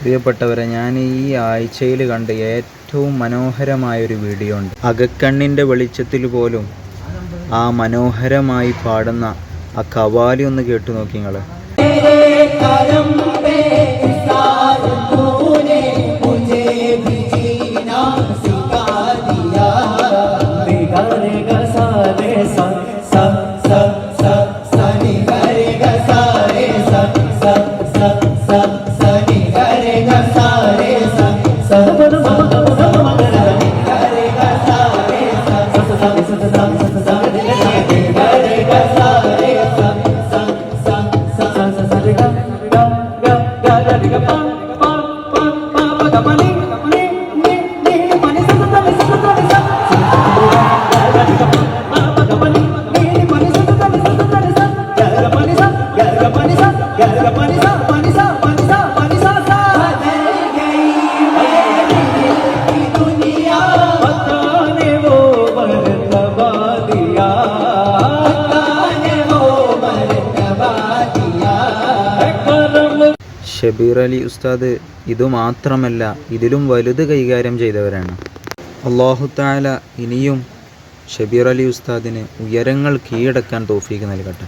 പ്രിയപ്പെട്ടവരെ ഞാൻ ഈ ആഴ്ചയിൽ കണ്ട ഏറ്റവും മനോഹരമായൊരു വീഡിയോ ഉണ്ട്. അകക്കണ്ണിന്റെ വെളിച്ചത്തിൽ പോലും ആ മനോഹരമായി പാടുന്ന ആ കവാലി ഒന്ന് കേട്ടു നോക്കി നിങ്ങൾ Thank you. ഷബീർ അലി ഉസ്താദ് ഇതു മാത്രമല്ല ഇതിലും വലുത് കൈകാര്യം ചെയ്തവരാണ്. അള്ളാഹു താല ഇനിയും ഷബീർ അലി ഉസ്താദിന് ഉയരങ്ങൾ കീഴടക്കാൻ തോഫീക്ക് നൽകട്ടെ.